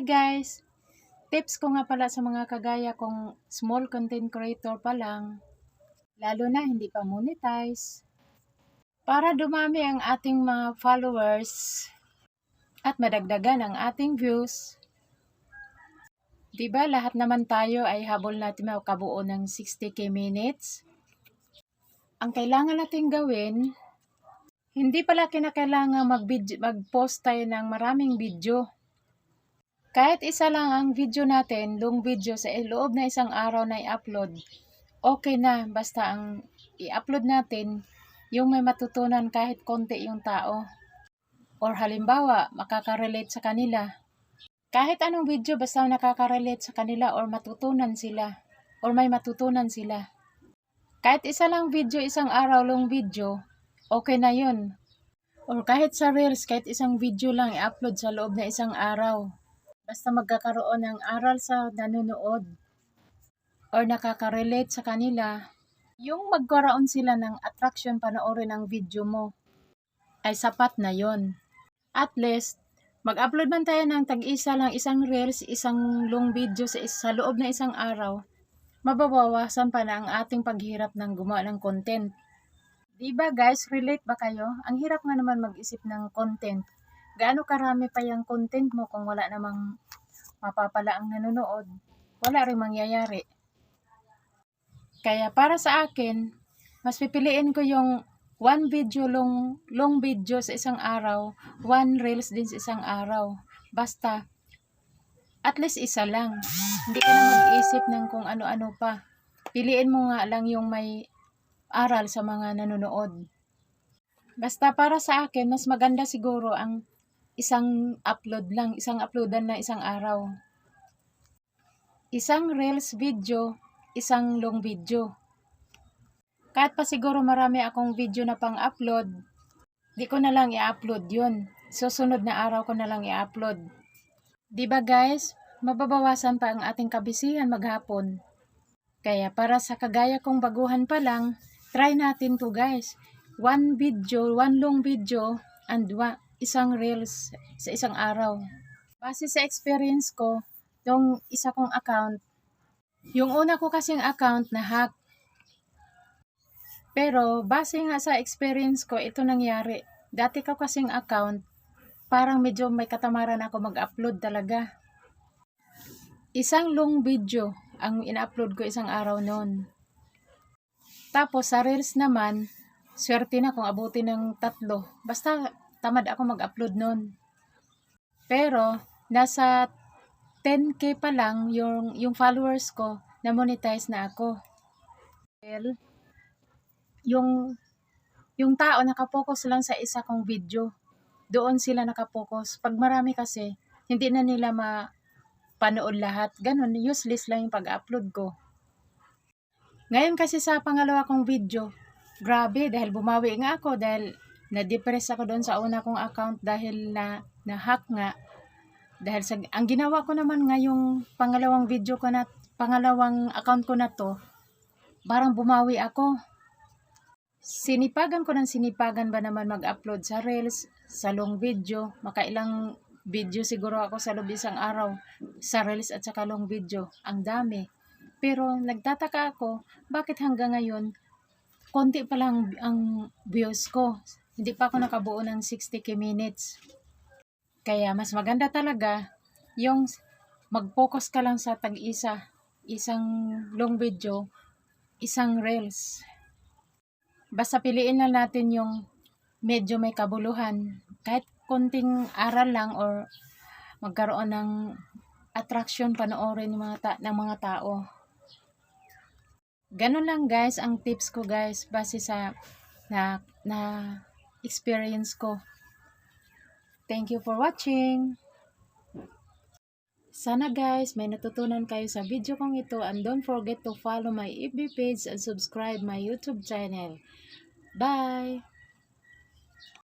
Hi guys! Tips ko nga pala sa mga kagaya kong small content creator pa lang, lalo na hindi pa monetize, para dumami ang ating mga followers at madagdagan ang ating views. Diba lahat naman tayo ay habol natin makabuo ng 60k minutes? Ang kailangan natin gawin, hindi pala kinakailangan mag-post tayo ng maraming video. Kahit isa lang ang video natin, long video sa loob na isang araw na i-upload, okay na basta ang i-upload natin yung may matutunan kahit konti yung tao. Or halimbawa, makaka-relate sa kanila. Kahit anong video basta nakaka-relate sa kanila or matutunan sila or may matutunan sila. Kahit isa lang video, isang araw long video, okay na yun. Or kahit sa Reels, kahit isang video lang i-upload sa loob na isang araw. Basta magkakaroon ng aral sa nanonood or nakaka-relate sa kanila, yung magkaroon sila ng attraction panoorin ang video mo, ay sapat na yon. At least, mag-upload man tayo ng tag-isa lang isang reels, isang long video sa, sa loob na isang araw, mababawasan pa na ang ating paghirap ng gumawa ng content. Diba guys, relate ba kayo? Ang hirap nga naman mag-isip ng content. Gaano karami pa yung content mo kung wala namang mapapala ang nanonood? Wala rin mangyayari. Kaya para sa akin, mas pipiliin ko yung one video long, long video sa isang araw, one reels din sa isang araw. Basta, at least isa lang. Hindi ka na mag-isip ng kung ano-ano pa. Piliin mo nga lang yung may aral sa mga nanonood. Basta para sa akin, mas maganda siguro ang isang upload lang, isang uploadan na isang araw. Isang reels video, isang long video. Kahit pa siguro marami akong video na pang-upload, di ko na lang i-upload yun. Susunod na araw ko na lang i-upload. Di ba guys, mababawasan pa ang ating kabisihan maghapon. Kaya para sa kagaya kong baguhan pa lang, try natin to guys. One video, one long video, and one, isang reels sa isang araw. Base sa experience ko, yung isa kong account, yung una ko kasing account na hack. Pero base nga sa experience ko, ito nangyari. Dati ko kasing account, parang medyo may katamaran ako mag-upload talaga. Isang long video ang in-upload ko isang araw noon. Tapos sa Reels naman, swerte na kung abutin ng tatlo. Basta tamad ako mag-upload noon. Pero nasa 10k pa lang yung yung followers ko na monetize na ako. Well, yung yung tao nakapokus lang sa isa kong video. Doon sila nakapokus. Pag marami kasi, hindi na nila mapanood lahat. Ganon, useless lang yung pag-upload ko. Ngayon kasi sa pangalawa kong video, grabe dahil bumawi nga ako dahil na-depress ako doon sa una kong account dahil na na-hack nga. Dahil sa, ang ginawa ko naman ngayong pangalawang video ko na, pangalawang account ko na to, parang bumawi ako sinipagan ko ng sinipagan ba naman mag-upload sa Reels, sa long video, makailang video siguro ako sa loob isang araw sa Reels at saka long video. Ang dami. Pero nagtataka ako, bakit hanggang ngayon, konti pa lang ang views ko. Hindi pa ako nakabuo ng 60k minutes. Kaya mas maganda talaga yung mag-focus ka lang sa tag-isa. Isang long video, isang Reels. Basta piliin na natin yung medyo may kabuluhan. Kahit konting aral lang or magkaroon ng attraction panoorin ng mga, ta- ng mga tao. Ganun lang guys ang tips ko guys base sa na, na experience ko. Thank you for watching. Sana guys, may natutunan kayo sa video kong ito and don't forget to follow my FB page and subscribe my YouTube channel. Bye!